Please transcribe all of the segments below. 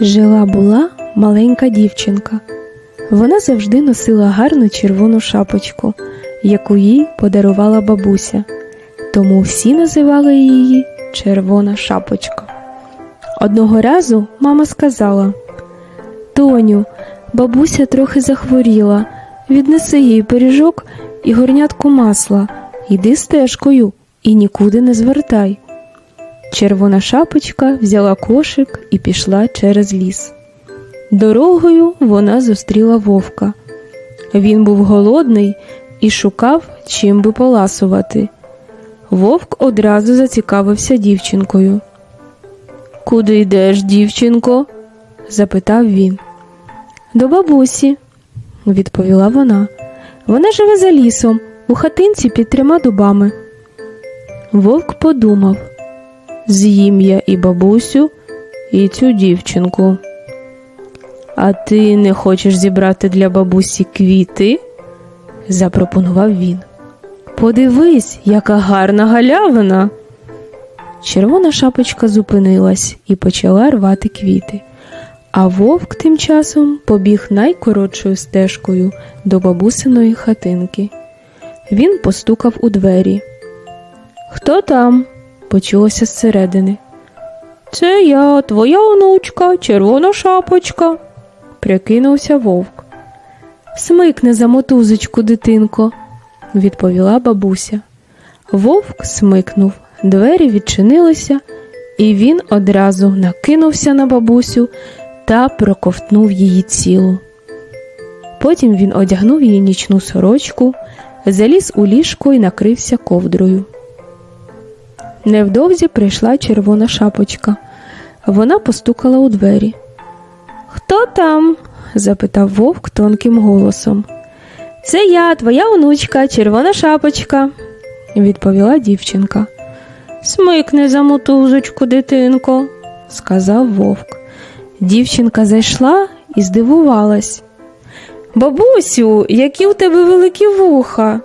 Жила була маленька дівчинка. Вона завжди носила гарну червону шапочку, яку їй подарувала бабуся. Тому всі називали її Червона шапочка. Одного разу мама сказала: Тоню, бабуся трохи захворіла. Віднеси їй пиріжок і горнятку масла. Йди стежкою і нікуди не звертай. Червона шапочка взяла кошик і пішла через ліс. Дорогою вона зустріла вовка. Він був голодний і шукав, чим би поласувати. Вовк одразу зацікавився дівчинкою. Куди йдеш, дівчинко? запитав він. До бабусі, відповіла вона. Вона живе за лісом, у хатинці під трьома дубами. Вовк подумав з'їм я і бабусю, і цю дівчинку. А ти не хочеш зібрати для бабусі квіти? запропонував він. Подивись, яка гарна галявина. Червона шапочка зупинилась і почала рвати квіти, а вовк тим часом побіг найкоротшою стежкою до бабусиної хатинки. Він постукав у двері. Хто там? Почулося зсередини. Це я, твоя онучка, червона шапочка, прикинувся вовк. Смикни за мотузочку, дитинко, відповіла бабуся. Вовк смикнув, двері відчинилися, і він одразу накинувся на бабусю та проковтнув її цілу. Потім він одягнув її нічну сорочку, заліз у ліжко і накрився ковдрою. Невдовзі прийшла червона шапочка. Вона постукала у двері. Хто там? запитав вовк тонким голосом. Це я, твоя онучка, червона шапочка, відповіла дівчинка. Смикни за мотузочку, дитинко, сказав вовк. Дівчинка зайшла і здивувалась. Бабусю, які у тебе великі вуха.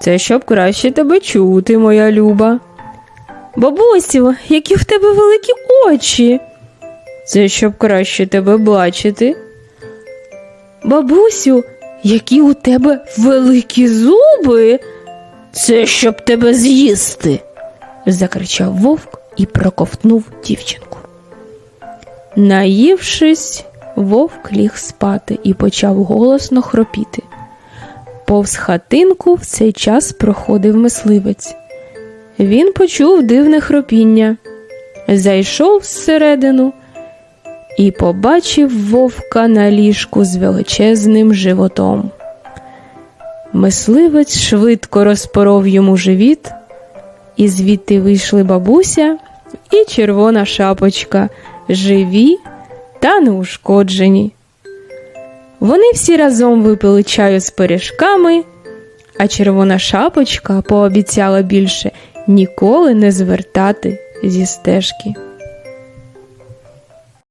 Це щоб краще тебе чути, моя люба. Бабусю, які в тебе великі очі. Це щоб краще тебе бачити. Бабусю, які у тебе великі зуби. Це щоб тебе з'їсти, закричав вовк і проковтнув дівчинку. Наївшись, вовк ліг спати і почав голосно хропіти. Повз хатинку в цей час проходив мисливець. Він почув дивне хропіння, зайшов зсередину і побачив вовка на ліжку з величезним животом. Мисливець швидко розпоров йому живіт, і звідти вийшли бабуся і червона шапочка, живі та неушкоджені. Вони всі разом випили чаю з пиріжками, а червона шапочка пообіцяла більше ніколи не звертати зі стежки.